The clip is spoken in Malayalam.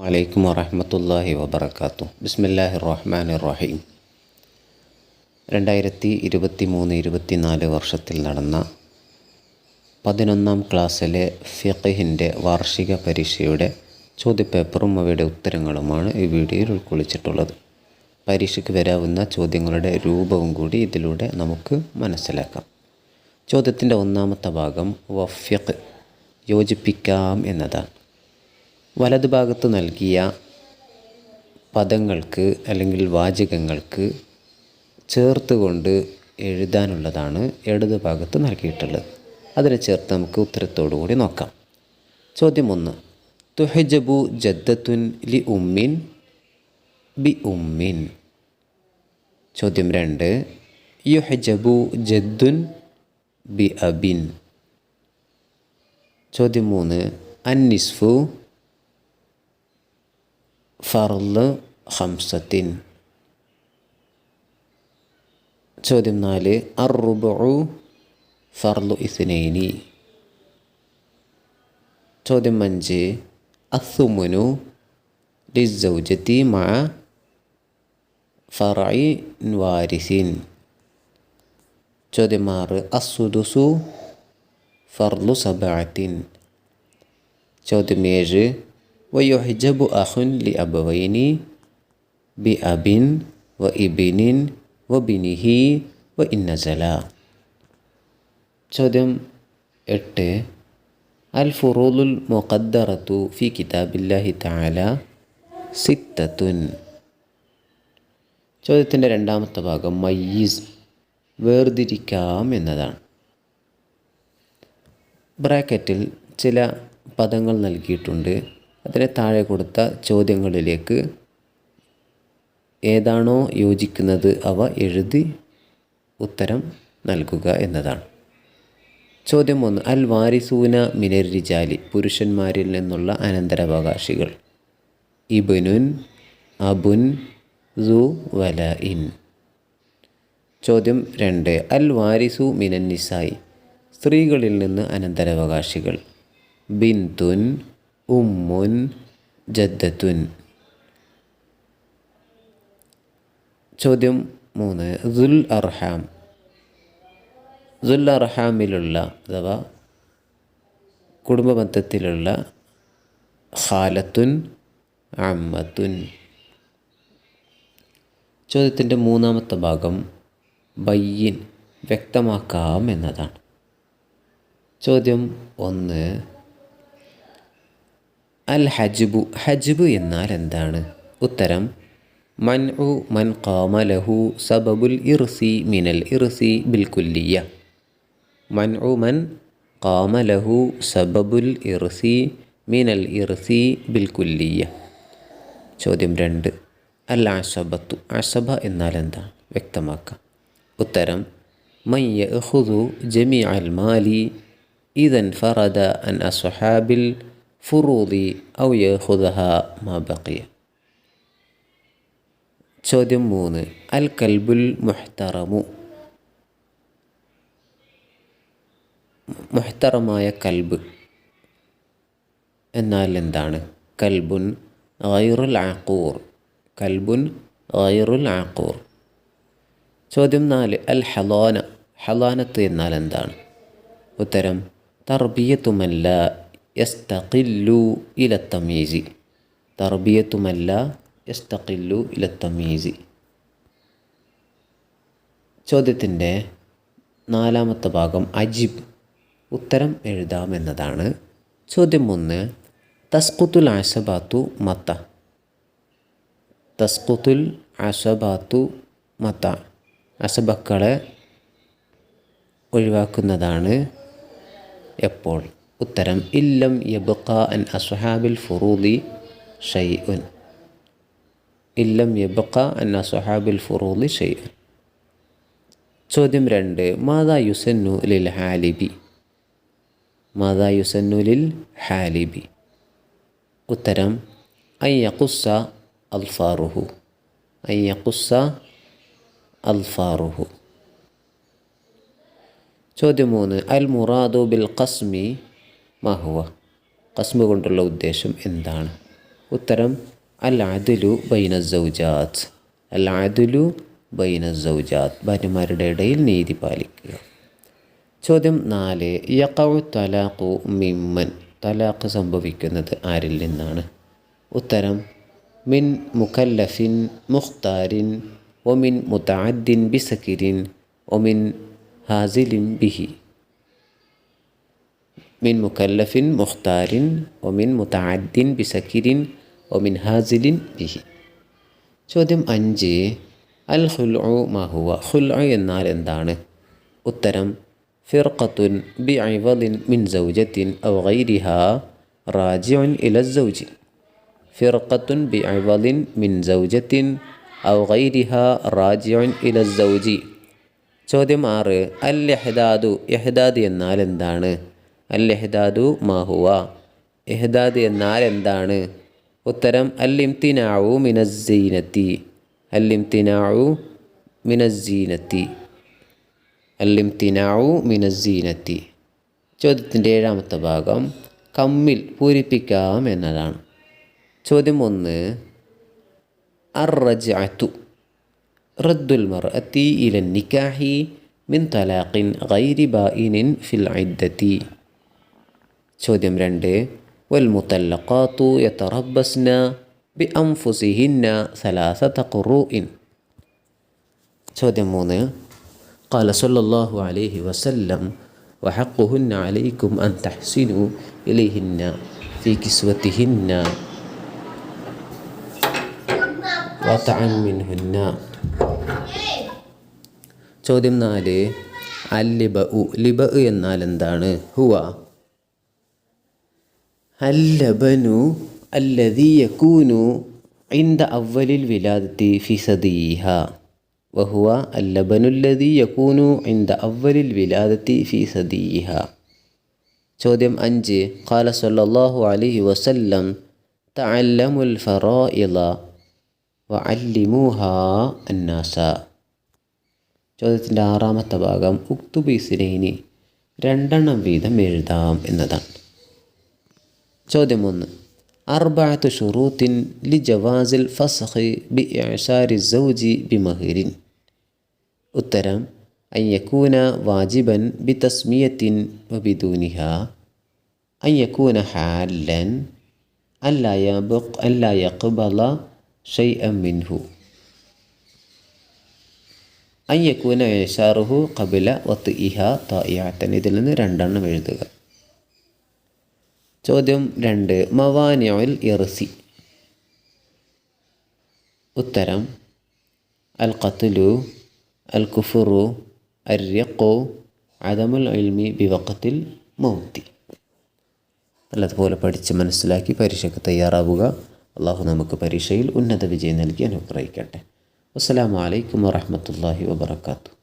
വലൈക്കും വറഹമത്തല്ലാഹി വബർക്കാത്തു ബിസ്മില്ലാഹി റഹ്മാൻ റഹീം രണ്ടായിരത്തി ഇരുപത്തി മൂന്ന് ഇരുപത്തി നാല് വർഷത്തിൽ നടന്ന പതിനൊന്നാം ക്ലാസ്സിലെ ഫിഖിന്റെ വാർഷിക പരീക്ഷയുടെ ചോദ്യപേപ്പറും അവയുടെ ഉത്തരങ്ങളുമാണ് ഈ വീഡിയോയിൽ ഉൾക്കൊള്ളിച്ചിട്ടുള്ളത്. പരീക്ഷയ്ക്ക് വരാവുന്ന ചോദ്യങ്ങളുടെ രൂപവും കൂടി ഇതിലൂടെ നമുക്ക് മനസ്സിലാക്കാം. ചോദ്യത്തിന്റെ ഒന്നാമത്തെ ഭാഗം വഫ്യഖ് യോജിപ്പിക്കാം എന്നതാണ്. വലതുഭാഗത്ത് നൽകിയ പദങ്ങൾക്ക് അല്ലെങ്കിൽ വാചകങ്ങൾക്ക് ചേർത്തുകൊണ്ട് എഴുതാനുള്ളതാണ് ഇടത് ഭാഗത്ത് നൽകിയിട്ടുള്ളത്. അതിനെ ചേർത്ത് നമുക്ക് ഉത്തരത്തോടു കൂടി നോക്കാം. ചോദ്യം ഒന്ന്. തുഹജബു ജദ്ദത്തുൻ ലി ഉമ്മിൻ ബി ഉമ്മിൻ. ചോദ്യം രണ്ട്. യുഹജബു ജദ്ദുൻ ബി അബിൻ. ചോദ്യം മൂന്ന്. അന്നിസ്ഫു ഫർള് ഹംസത്തിൻ ചോദ്യം നാല് അറുബു ഫർളു ഇസ്നൈനി ചോദ്യം അഞ്ച് അസുമുനു ലിസൗജത്തി മ ഫറൈ വാരിസിൻ ചോദ്യം ആറ് അസുദുസു ഫർളു സബാത്തിൻ ചോദ്യം ഏഴ് വയുഹജബു أخ لأبوين بأب وإبن وبنه وإن نزل ചോദ്യം എട്ട്. അൽ ഫുറൂലുൽ മുഖദ്ദറത്തു ഫി കിതാബില്ലാഹി തആല സിത്തത്തുൻ. ചോദ്യത്തിന്റെ രണ്ടാമത്തെ ഭാഗം മയ്യീസ് വേർതിരിക്കാം എന്നതാണ്. ബ്രാക്കറ്റിൽ ചില പദങ്ങൾ നൽകിയിട്ടുണ്ട്. അതിനെ താഴെ കൊടുത്ത ചോദ്യങ്ങളിലേക്ക് ഏതാണോ യോജിക്കുന്നത് അവ എഴുതി ഉത്തരം നൽകുക എന്നതാണ്. ചോദ്യം ഒന്ന് അൽ വാരിസൂന മിനർ റിജാലി പുരുഷന്മാരിൽ നിന്നുള്ള അനന്തരാവകാശികൾ. ഇബുനുൻ അബുൻ സു വല ഇൻ ചോദ്യം രണ്ട് അൽ വാരിസു മിനന്നിസായി സ്ത്രീകളിൽ നിന്ന് അനന്തരാവകാശികൾ. ബിൻതുൻ ഉമ്മുൻ ജദ്ദത്തുൻ. ചോദ്യം മൂന്ന്. ദുൽ അർഹാം. ദുൽ അർഹാമിലുള്ള അഥവാ കുടുംബബന്ധത്തിലുള്ള ഖാലത്തുൻ അമ്മത്തുൻ. ചോദ്യത്തിന്റെ മൂന്നാമത്തെ ഭാഗം ബയ്യിൻ വ്യക്തമാക്കാം എന്നതാണ്. ചോദ്യം ഒന്ന്. അൽ ഹജ്ബു ഹജ്ബ് എന്നാൽ എന്താണ്? ഉത്തരം മൻ ഉ മൻ കാമലഹു സബബുൽ ഇർസി മിനൽ ഇർസി ബിൽക്കുല്ലിയ മൻ ഉ മൻ കാമലഹു സബബുൽ ഇർസി മിനൽ ഇർസി ബിൽക്കുല്ലിയ ചോദ്യം രണ്ട് അൽ അഷബത്തു അഷബ എന്നാൽ എന്താണ് വ്യക്തമാക്കാം. ഉത്തരം മയ്യ ഹുദു ജമി അൽ മാലി ഇതൻ ഫറദ അൻ അസ്ഹാബിൽ ഫുറൂദി ഔ യഹുദഹ മാ ചോദ്യം മൂന്ന്. അൽ കൽബുൽ മുഹ്തറമു. മുഹ്തറമായ കൽബ് എന്നാൽ എന്താണ്? കൽബുൻ ഗൈറുൽ ആക്കൂർ കൽബുൻ ഗൈറുൽ ആക്കൂർ ചോദ്യം നാല്. അൽ ഹലോന ഹലോനത്ത് എന്നാൽ എന്താണ്? ഉത്തരം തർബിയത്തുമല്ല യസ്തഖില്ലു ഇല തമീസി തർബിയത്തുമല്ല യസ്തഖില്ലു ഇല തമീസി ചോദ്യത്തിന്റെ നാലാമത്തെ ഭാഗം അജിബ്. ഉത്തരം എഴുതാമെന്നതാണ് ചോദ്യം ഒന്ന് തസ്കുത്തുൽ ആശബാത്തു മത്ത. തസ്കുത്തുൽ അശബാത്തു മത്ത. അശബക്കളെ ഒഴിവാക്കുന്നതാണ് എപ്പോൾ? ഉത്തരം ഇല്ലം യബുക്ക അൻ അസുഹാബിൽ ഫുറൂദി ഷൈഉൻ ഇല്ലം യബുക്ക അൻ അസുഹാബിൽ ഫുറൂദി ഷൈഉൻ ചോദ്യം രണ്ട് മാതാ യുസന്നു ലിൽ ഹാലിബി മാതാ യുസന്നു ലിൽ ഹാലിബി ഉത്തരം അയ്യഖുസ്സ അൽഫാറുഹു അയ്യഖുസ്സ അൽഫാറുഹു ചോദ്യം മൂന്ന് അൽ മുറാദു ബിൽ ഖസ്മി മഹുവ കസ്മ കൊണ്ടുള്ള ഉദ്ദേശം എന്താണ്? ഉത്തരം അൽ അദുലു ബൈന സൗജാത്ത് അൽ അദുലു ബൈന സൗജാത്ത് ഭാര്യമാരുടെ ഇടയിൽ നീതി പാലിക്കുക. ചോദ്യം നാല് യക്കൗ തലാഖു മിമ്മൻ. തലാഖ് സംഭവിക്കുന്നത് ആരിൽ നിന്നാണ്? ഉത്തരം മിൻ മുഖല്ലഫിൻ മുഖ്താരിൻ ഒമിൻ മുത്തഅദ്ദിൻ ബിസക്കിരിൻ ഒമിൻ ഹാസിലിൻ ബിഹി. മിൻ മുക്കല്ലഫിൻ മുഖ്താരിൻ ഒമിൻ മുത്തഅദ്ദിൻ ബിസക്കിരിൻ ഒമിൻ ഹാസിലിൻ ബിഹി ചോദ്യം അഞ്ച്. അൽ ഹുൽഉ മഹുവ ഹുൽഉ എന്നാൽ എന്താണ്? ഉത്തരം ഫിർഖത്തുൻ ബി ഐവലിൻ മിൻ സൗജത്തിൻ ഔ ഗൈരിഹ റാജിഉൻ ഇല സൗജി. ഫിർഖത്തുൻ ബി ഐവലിൻ മിൻ സൗജത്തിൻ ഔ ഗൈരിഹ റാജിഉൻ ഇല സൗജി. ചോദ്യം ആറ്. അൽ എഹ്ദാദു എഹ്ദാദ് എന്നാൽ എന്താണ്? അൽ എഹ്ദാദു മാഹുവ എഹ്ദാദ് എന്നാൽ എന്താണ്? ഉത്തരം അൽ ഇംതിനാവു മിനസ്സീനത്തി. അൽ ഇംതിനാവു മിനസ്സീനത്തി. അൽ ഇംതിനാവു മിനസ്സീനത്തി. ചോദ്യത്തിന്റെ ഏഴാമത്തെ ഭാഗം കമ്മിൽ പൂരിപ്പിക്കാം എന്നതാണ്. ചോദ്യം ഒന്ന് അർ റജഅത്തു റദ്ദുൽ മർഅത്തി ഇലൻ നിക്കാഹി മിൻ തലാഖിൻ ഗൈരി ബായിനിൻ ഫിൽ ഇദ്ദത്തി. ചോദ്യം രണ്ട് വൽ മുത്തല്ലഖാത്തു യതറബ്ബസ്ന ബി അംഫുസിഹിന്ന സലാസത ഖുറൂഇൻ ചോദ്യം മൂന്ന് قال صلى الله عليه وسلم وحقهن عليكم أن تحسنوا إليهن في كسوتهن وطعن منهن ചോദ്യം നാല് അല്ലിബ ഉ ലിബ എന്നാൽ എന്താണ് ഹുവ അല്ലബനു അല്ലതി യക്കൂനു عند أول الولادة في صديها وهو اللبن الذي يكون عند أول الولادة في صديها ചോദ്യം അഞ്ച് قال صلى الله عليه وسلم تعلموا الفرائض وعلموها الناس ചോദ്യത്തിൻ്റെ ആറാമത്തെ ഭാഗം ഉക്തുബീസിനേനി രണ്ടെണ്ണം വീതം എഴുതാം എന്നതാണ് ചോദ്യം ഒന്ന് അർബാത്ത് ഷുറൂത്തിൻ ലി ജവാസിൽ ഫസ്ഖ് ബി ഇഅ്സാരി സൗജി ബി മഹിരിൻ ഉത്തരം أن يكون واجبا بتسمية وبدونها أن يكون حالا ألا يبق ألا يقبل شيئا منه أن يكون إعساره قبل وطئها طائعة ഇതിൽ നിന്ന് രണ്ടെണ്ണം എഴുതുക ചോദ്യം രണ്ട്. മവാനിയോയിൽ ഇറസി. ഉത്തരം അൽ ഖത്ലു അൽ കുഫുറു അരിഖു അദമുൽ ഇൽമി ബിവക്കത്തിൽ മൗത്തി. നല്ലതുപോലെ പഠിച്ച് മനസ്സിലാക്കി പരീക്ഷയ്ക്ക് തയ്യാറാവുക. അള്ളാഹു നമുക്ക് പരീക്ഷയിൽ ഉന്നത വിജയം നൽകി അനുഗ്രഹിക്കട്ടെ. അസ്സലാമു അലൈക്കും വറഹമത്തല്ലാഹി വബർക്കാത്തു